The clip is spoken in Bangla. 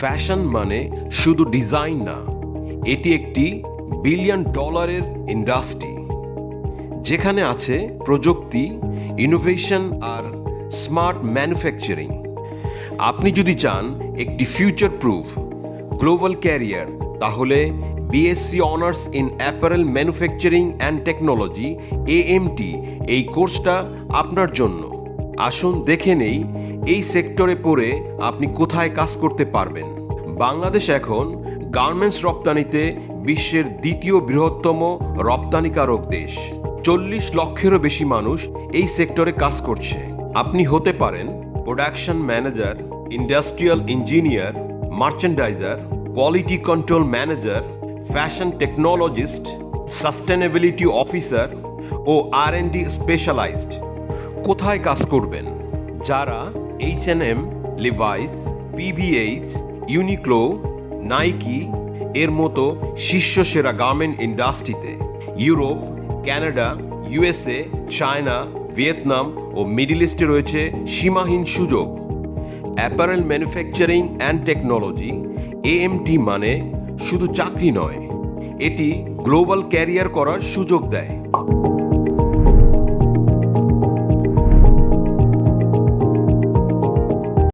ফ্যাশন মানে শুধু ডিজাইন না, এটি একটি বিলিয়ন ডলারের ইন্ডাস্ট্রি, যেখানে আছে প্রযুক্তি ইনোভেশন আর স্মার্ট ম্যানুফ্যাকচারিং আপনি যদি চান একটি ফিউচার প্রুফ গ্লোবাল ক্যারিয়ার তাহলে BSc honours in apparel manufacturing and technology AMT এই কোর্সটা আপনার জন্য। আসুন দেখে নেই এই সেক্টরে পড়ে আপনি কোথায় কাজ করতে পারবেন? বাংলাদেশ এখন গার্মেন্টস রপ্তানিতে বিশ্বের দ্বিতীয় বৃহত্তম রপ্তানিকারক দেশ। চল্লিশ লক্ষেরও বেশি মানুষ এই সেক্টরে কাজ করছে। আপনি হতে পারেন production manager, industrial engineer, merchandiser, quality control manager, fashion technologist sustainability officer ও আর এন ডি স্পেশালাইজড। কোথায় কাজ করবেন? যারা H and M Levi's PVH Uniqlo Nike এর মতো শীর্ষ সেরা গার্মেন্ট ইন্ডাস্ট্রিতে Europe Canada USA China Vietnam ও মিডল ইস্টে রয়েছে সীমাহীন সুযোগ। Apparel manufacturing and technology AMT মানে শুধু চাকরি নয়, এটি গ্লোবাল ক্যারিয়ার করার সুযোগ দেয়।